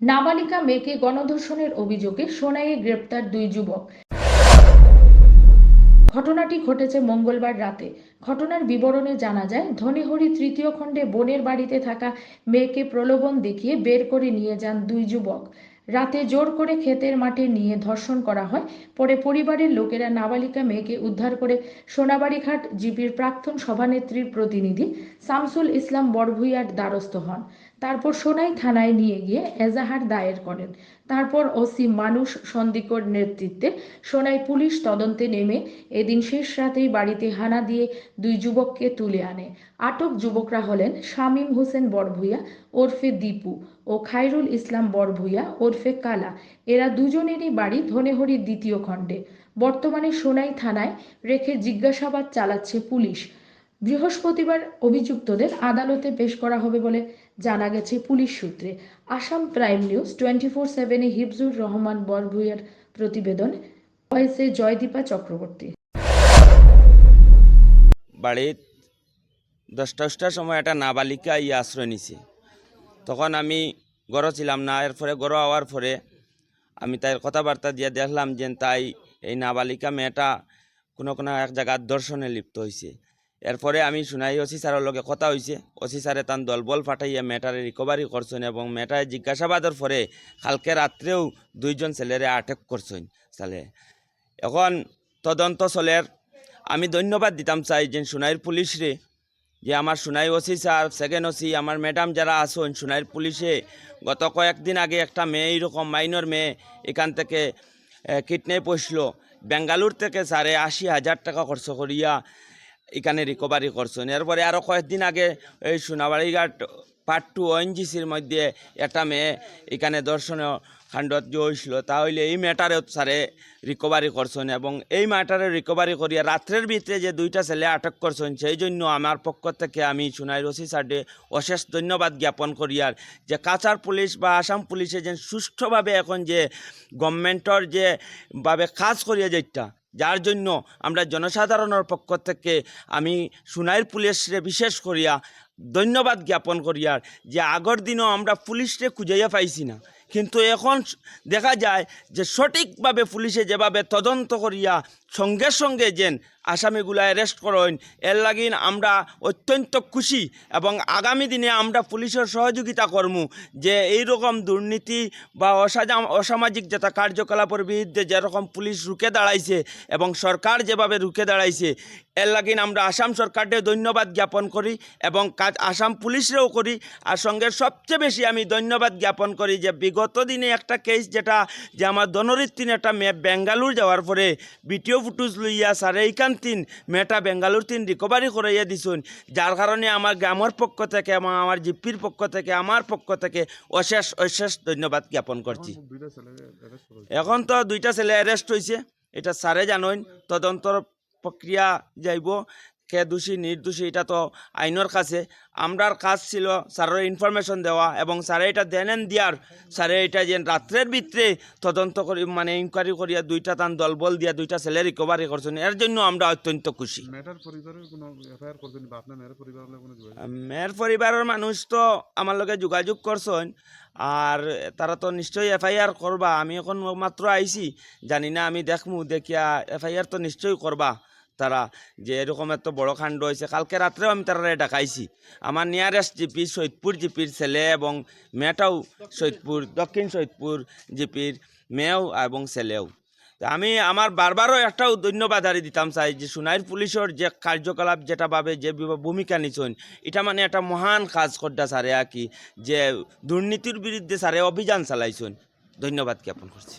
নাবালিকা মেয়েকে গণধর্ষণের অভিযোগে সোনাইয়ে গ্রেপ্তার দুই যুবক। ঘটনাটি ঘটেছে মঙ্গলবার রাতে। ঘটনার বিবরণে জানা যায়, ধনেহরি তৃতীয় খণ্ডে বোনের বাড়িতে থাকা মেয়েকে প্রলোভন দেখিয়ে বের করে নিয়ে যান দুই যুবক। রাতে জোর করে ক্ষেতের মাঠে নিয়ে ধর্ষণ করা হয়। পরে পরিবারের লোকেরা নাবালিকা মেয়েকে উদ্ধার করে সোনাবাড়িঘাট জিপির প্রাক্তন সভানেত্রীর প্রতিনিধি সামসুল ইসলাম বড়ভুইয়ার দ্বারস্থ হন। তারপর সোনাই থানায় নিয়ে গিয়ে এজাহার দায়ের করেন। তারপর ওসি মানুষ সন্দিকর নেতৃত্বে সোনাই পুলিশ তদন্তে নেমে এদিন শেষ রাতেই বাড়িতে হানা দিয়ে দুই যুবককে তুলে আনে। আটক যুবকরা হলেন শামীম হোসেন বড়ভুইয়া ওরফে দীপু ও খায়রুল ইসলাম বড়ভুইয়া ওরফে কালা। এরা দুজনেরই বাড়ি ধনেহরির দ্বিতীয় খণ্ডে। বর্তমানে সোনাই থানায় রেখে জিজ্ঞাসাবাদ চালাচ্ছে পুলিশ। বৃহস্পতিবার অভিযুক্তদের আদালতে পেশ করা হবে বলে জানা গেছে পুলিশ সূত্রে। Assam prime news twenty four সেভেনে হিফজুর রহমান বরভুইয়ার প্রতিবেদন ভয়েসে জয়দীপা চক্রবর্তী। বাড়িত দশটা দশটার সময় একটা নাবালিকা ইয়ে আশ্রয় নিছে। তখন আমি গড় ছিলাম না এরপরে গড় হওয়ার পরে আমি তাই কথাবার্তা দিয়ে দেখলাম যে তাই এই নাবালিকা মেয়েটা কোনো কোনো এক জায়গার দর্শনে লিপ্ত হয়েছে এরপরে আমি শুনাই, ওসি স্যারের লগে কথা হয়েছে ওসি স্যারে তার দলবল ফাটাইয়া মেয়েটারে রিকভারি করছেন এবং মেয়েটার জিজ্ঞাসাবাদের পরে কালকে রাত্রেও দুইজন ছেলেরে আটক করছেন সালে এখন তদন্ত চলের। আমি ধন্যবাদ দিতাম চাই যে সোনাইর পুলিশ রে যে আমার Sonai OC sir second OC, আমার ম্যাডাম যারা আসুন সোনাইর পুলিশে গত কয়েকদিন আগে একটা মেয়ে এইরকম মাইনর মেয়ে, এখান থেকে কিডনে পড়ছিল বেঙ্গালুর থেকে স্যারে আশি হাজার টাকা খরচ করিয়া এখানে রিকভারি করছেন। এরপরে আরও কয়েকদিন আগে এই সোনাবাড়িঘাট পার্ট টু ওএনজিসির মধ্যে একটা মেয়ে এখানে দর্শনীয় কাণ্ডত যে হয়েছিল, তাহলে এই ম্যাটারেও স্যারে রিকভারি করছেন এবং এই ম্যাটারে রিকভারি করিয়া রাত্রের ভিতরে যে দুইটা ছেলে আটক করছেন, সেই জন্য আমার পক্ষ থেকে আমি সুনাই রসি সাডে অশেষ ধন্যবাদ জ্ঞাপন করিয়ার যে কাছার পুলিশ বা আসাম পুলিশে যে সুষ্ঠুভাবে এখন যে গভর্নমেন্টর যে ভাবে কাজ করিয়া যেটা যার জন্য আমরা জনসাধারণের পক্ষ থেকে আমি সোনাইল পুলিশরে বিশেষ করিয়া ধন্যবাদ জ্ঞাপন করিয়ার যে আগর দিনও আমরা পুলিশরে খুঁজাইয়া পাইছি না। কিন্তু এখন দেখা যায় যে সঠিকভাবে পুলিশে যেভাবে তদন্ত করিয়া সঙ্গে সঙ্গে যেন আসামিগুলা অ্যারেস্ট করেন। এর লাগিন আমরা অত্যন্ত খুশি এবং আগামী দিনে আমরা পুলিশের সহযোগিতা করব যে এই রকম দুর্নীতি বা অসাজা, অসামাজিক যেটা কার্যকলাপের বিরুদ্ধে যেরকম পুলিশ রুখে দাঁড়াইছে এবং সরকার যেভাবে রুখে দাঁড়াইছে, এর লাগিন আমরা আসাম সরকারকে ধন্যবাদ জ্ঞাপন করি এবং কাজ আসাম পুলিশরেও করি। আর সঙ্গে সবচেয়ে বেশি আমি ধন্যবাদ জ্ঞাপন করি যে বিগত দিনে একটা কেস যেটা, যে আমার দনরিত্তিন একটা মেয়ে বেঙ্গালুর যাওয়ার পরে বিটিও ফুটেজ লইয়া স্যার এইখান তিন মেয়েটা বেঙ্গালুর তিন রিকভারি করাইয়া দিছুন যার কারণে আমার গ্রামের পক্ষ থেকে এবং আমার জিপির পক্ষ থেকে, আমার পক্ষ থেকে অশেষ অশেষ ধন্যবাদ জ্ঞাপন করছি। এখন তো দুইটা ছেলে অ্যারেস্ট হয়েছে এটা স্যারে জানেন, তদন্তর প্রক্রিয়া যাইব কে দোষী নির্দোষী এটা তো আইনের কাছে। আমরার কাজ ছিল স্যারের ইনফরমেশন দেওয়া এবং স্যারে এটা দেনেন দিয়ার স্যারে এটা যে রাত্রের ভিতরে তদন্ত করি মানে ইনকোয়ারি করিয়া দুইটা তান দলবল দিয়া দুইটা ছেলে রিকভারি করছেন। এর জন্য আমরা অত্যন্ত খুশি। মেয়ের পরিবারের মানুষ তো আমার লগে যোগাযোগ করছেন। আর তারা তো নিশ্চয়ই এফআইআর করবা। আমি এখন মাত্র আইছি। জানি না আমি দেখমু দেখিয়া এফআইআর তো নিশ্চয়ই করবা। তারা যে এরকম এত বড় কাণ্ড হয়েছে কালকে রাত্রেও আমি তারা ডাকাইছি। আমার নিয়ারেস্ট জিপি সৈদপুর জিপির ছেলে এবং মেয়েটাও সৈদপুর দক্ষিণ সৈদপুর জিপির মেয়েও এবং ছেলেও। আমি আমার বারবারও একটাও ধন্যবাদ হারি দিতাম চাই যে সোনাইর পুলিশের যে কার্যকলাপ যেটা ভাবে যে ভূমিকা নিছেন, এটা মানে একটা মহান কাজ করতে স্যারে আর কি, যে দুর্নীতির বিরুদ্ধে স্যারে অভিযান চালাইছেন। ধন্যবাদ জ্ঞাপন করছি।